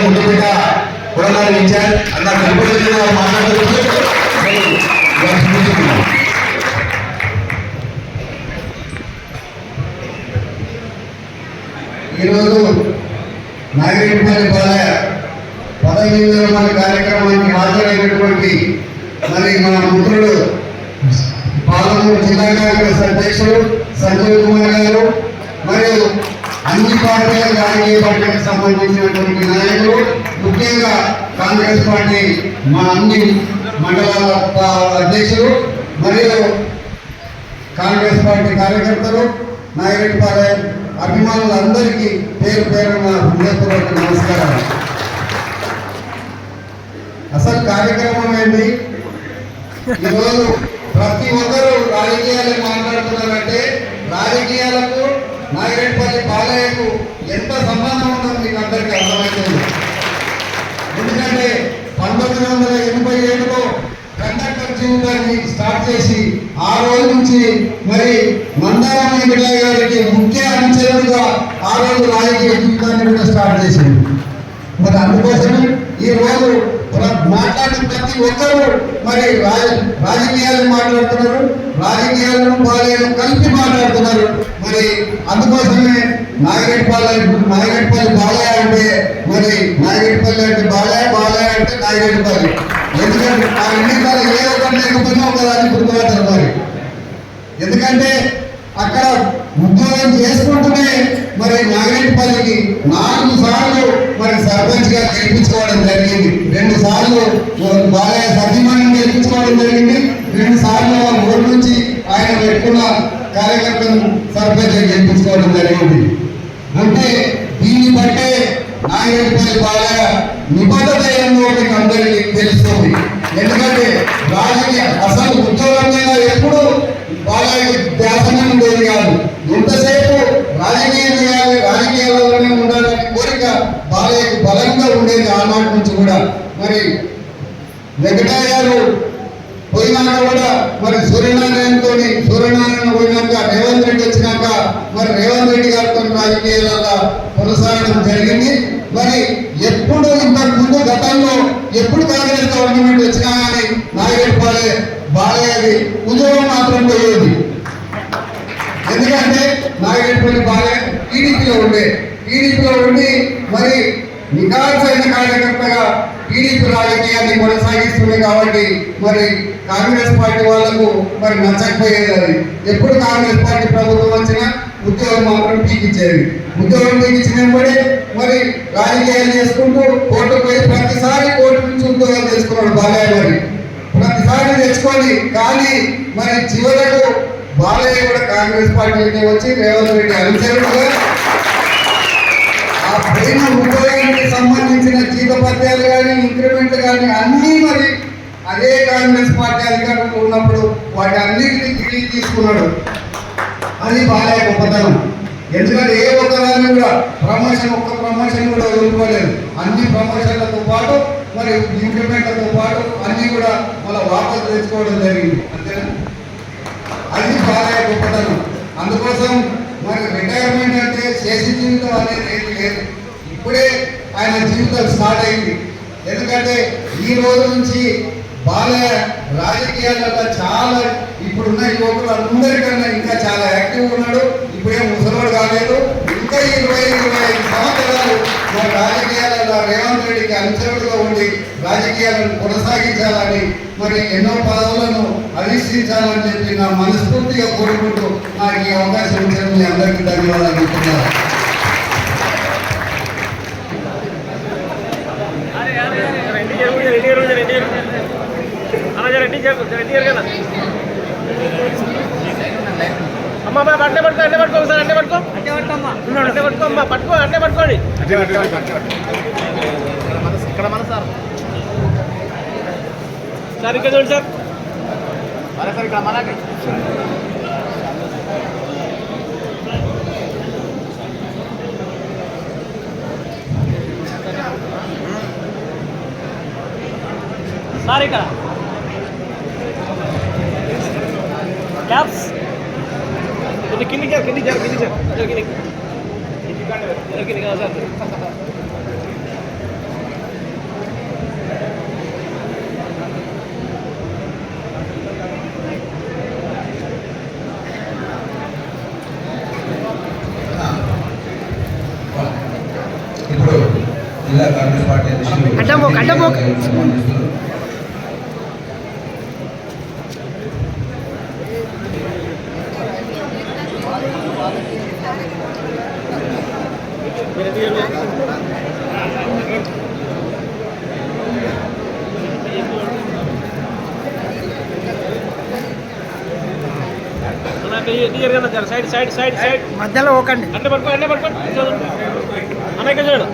ముందుపేట Kodangal incharge అన్న కనపడుతున్న మాట్లాడుతూ ఈరోజు నాగరేపల్లి బాలయ్య పదవి విరమణ కార్యక్రమానికి హాజరైనటువంటి మరి మన మిత్రుడు పాలమూరు జిల్లా కాంగ్రెస్ అధ్యక్షుడు సంజయ్ కుమార్ గారు అన్ని పార్టీల రాజకీయ పార్టీలకు సంబంధించినటువంటి నాయకులు ముఖ్యంగా కాంగ్రెస్ పార్టీ మా అన్ని మండలాల అధ్యక్షులు మరియు కాంగ్రెస్ పార్టీ కార్యకర్తలు నాయకుడిపాలెం అభిమానులందరికీ పేరు పేరున హృదయపూర్వక నమస్కారాలు. అసలు కార్యక్రమం ఏంటి? ఈరోజు ప్రతి ఒక్కరూ రాజకీయాలు మాట్లాడుతున్నారంటే రాజకీయాలకు నాగిరెడ్డిపల్లి జీవితాన్ని స్టార్ట్ చేసి ఆ రోజు నుంచి మరి మందారమణి బిడ్డ గారికి ముఖ్య అనుచరుడుగా ఆ రోజు రాజకీయ జీవితాన్ని కూడా స్టార్ట్ చేసింది. మరి అందుకోసమే ఈ రోజు మాట్లాడిన ప్రతి ఒక్కరూ మరి రాజ రాజకీయాలు మాట్లాడుతున్నారు రాజకీయాలను బాలయ్యను కలిపి మాట్లాడుతున్నారు. మరి అందుకోసమే నాగరెడ్డిపల్లి నాగరెడ్డిపల్లి బాలయ్య అంటే మరి నాగరెడ్డిపల్లి అంటే బాలయ్య బాలయ్య అంటే నాగరెడ్డిపల్లి ఎందుకంటే ఆ ఎన్నికల ఏ లేకపోతే లేకపోయినా ఒక దాన్ని గుర్తుపడతారు ఎందుకంటే అక్కడ ఉద్యోగం చేసుకుంటూనే మరి నాగరెడ్డిపల్లికి నాలుగు సార్లు మరి సర్పంచ్గా గెలిపించుకోవడం జరిగింది. రెండు సార్లు బాలయ్య సతీమణిని గెలిపించుకోవడం జరిగింది. రెండు సార్లు వాళ్ళ ఊరు నుంచి ఆయన పెట్టుకున్న కార్యకర్తను సర్పంచ్ గెలిపించుకోవడం జరిగింది. అంటే దీన్ని బట్టే నాగరెడ్డిపల్లి బాలయ్య నిబద్ధత ఏందో మీకు అందరికీ తెలుస్తుంది. ఎందుకంటే రాజకీయ అసలు ఉద్యోగం మీద ఎప్పుడు బాలయ్య ధ్యాసనే ఉండేది కాదు ఎంతసేపు రాజకీయం చేయాలి రాజకీయాలలోనే ఉండాలనే కోరిక బాలయ్యకు బలంగా ఉండేది ఆనాటి నుంచి కూడా. మరి వెంకటయ్య గారు పోయినాక కూడా మరి సూర్యనారాయణతో సూర్యనారాయణ పోయినాక రేవంత్ రెడ్డి వచ్చినాక మరి రేవంత్ రెడ్డి గారితో రాజకీయాలలో కొనసాగడం జరిగింది. మరి ఎప్పుడు ఇంతకు ముందు గతంలో ఎప్పుడు కాంగ్రెస్ గవర్నమెంట్ వచ్చినా కానీ నాగేట్పాలే బాలయ్యది ఉద్యోగం మాత్రం పోయేది. ఎందుకంటే నాగేట్పల్లి బాలయ్య టీడీపీలో ఉండే. టీడీపీలో ఉండి మరి నికాల్సైన కార్యకర్తగా టీడీపీ రాజకీయాన్ని కొనసాగిస్తుంది కాబట్టి మరి కాంగ్రెస్ పార్టీ వాళ్ళకు మరి నచ్చకపోయేది అది. ఎప్పుడు కాంగ్రెస్ పార్టీ ప్రభుత్వం వచ్చినా ఉద్యోగం మాత్రం పీకిచ్చేది ఉద్యోగం పీకిచ్చినప్పుడే మరి రాజకీయాలు చేసుకుంటూ కోర్టుకు పోయి ప్రతిసారి కోర్టు నుంచి ఉద్యోగాలు తెచ్చుకున్నాడు బాలయ్య మరి ప్రతిసారి తెచ్చుకొని కానీ మరి చివరకు బాలయ్య కూడా కాంగ్రెస్ పార్టీకి వచ్చి రేవంత్ రెడ్డి అనుచరుడుగా ఆ పైన ఉద్యోగానికి సంబంధించిన జీతపత్యాలు కానీ ఇంక్రిమెంట్ కానీ అన్నీ మరి అదే కాంగ్రెస్ పార్టీ అధికారంలో ఉన్నప్పుడు వాటి అన్నింటినీ తిరిగి తీసుకున్నాడు. అది బాగా గొప్పతనం. ఎందుకంటే ఏ ఒక్కదాన్ని కూడా ప్రమోషన్ ఒక్క ప్రమోషన్ కూడా వదులుకోలేదు అన్ని ప్రమోషన్లతో పాటు మరి ఇంక్రిమెంట్లతో పాటు అన్ని కూడా మళ్ళీ వార్తలు తెలుసుకోవడం జరిగింది. అంతేనా? అది బాగా గొప్పతనం. అందుకోసం మరి రిటైర్మెంట్ అంటే చేసి జీవితం అనేది ఏది లేదు. ఇప్పుడే ఆయన జీవితం స్టార్ట్ అయింది. ఎందుకంటే ఈ రోజు నుంచి బాలయ్య రాజకీయాలలో చాలా ఇప్పుడున్న యువకులు అందరికన్నా ఇంకా చాలా రాజకీయాలను కొనసాగించాలని మరి ఎన్నో పదవులను అధిష్ఠించాలని చెప్పి నా మనస్ఫూర్తిగా కోరుకుంటూ నాకు ఈ అవకాశం ఇచ్చిన మీ అందరికీ ధన్యవాదాలు కదా అమ్మ అట్టే పట్టుకో అట్టే పట్టుకో ఒకసారి అట్టే పట్టుకో అట్టే పట్టుకో అమ్మ పట్టుకో అట్టే పట్టుకోండి ఇక్కడ మన సార్. సార్ ఇక్కడ చూడండి సార్ సార్ ఇక్కడ మనకి సార్ ఇక్కడ క్యాప్స్ ఇది కింది జారు కింది జారు కింది జారు కింది కింది కింది కాదు సార్ జిల్లా కాంగ్రెస్ పార్టీ అధ్యక్షులు అడ్డం పోకు, అడ్డం పోకు. సన్మానిస్తున్నారు. సైడ్ సైడ్ సైడ్ సైడ్ మధ్యలో ఓకండి అట్లే పట్టుకో అట్లే పట్టుకో అన్నయ్య చూడు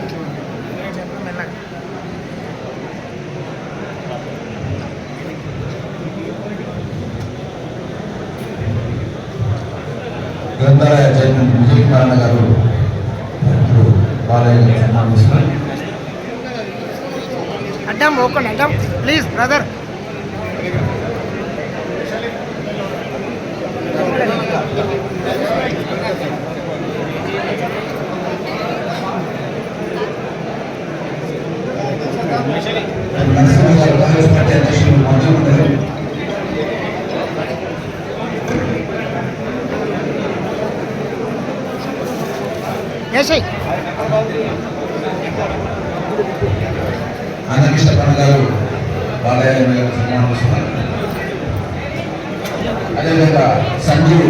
గ్రంథాలయ చైర్మన్ నారాయణ గారు బాలయ్య అడ్డం ఓకండి అడ్డం. ప్లీజ్ బ్రదర్ నరసింహ గారు కాంగ్రెస్ పార్టీ అధ్యక్షులు మంజూరు గారు వేసాయి అన్నకృష్ణ పండు గారు బాలయ్య గారు సన్మానిస్తున్నారు అదేవిధంగా సంజీవ్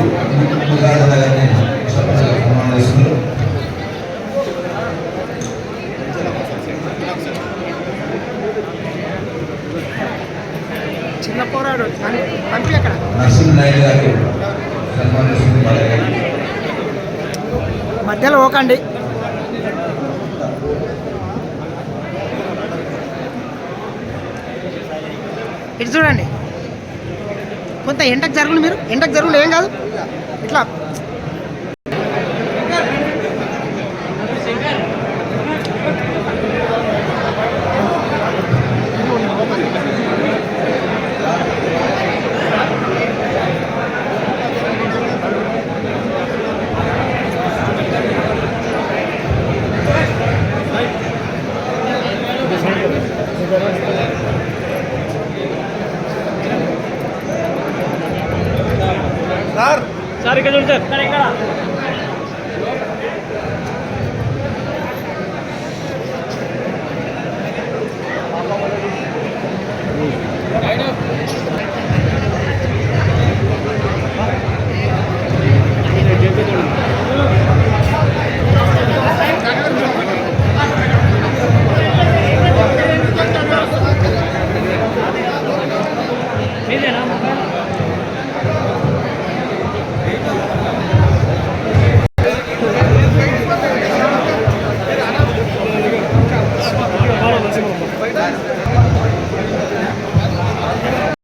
గారిని చిన్న పోరాడు. పంపి అక్కడ. నరసింహ నాయుడు గారు సన్మానిస్తుంది బాలయ్య గారు. మధ్యలో ఓకండి. ఇటు చూడండి. కొంత ఎండకు జరుగులు మీరు? ఎండకు జరుగులు ఏం కాదు? ఇట్లా సార్ ఇక్కడ చూడు సార్. ఇదేనా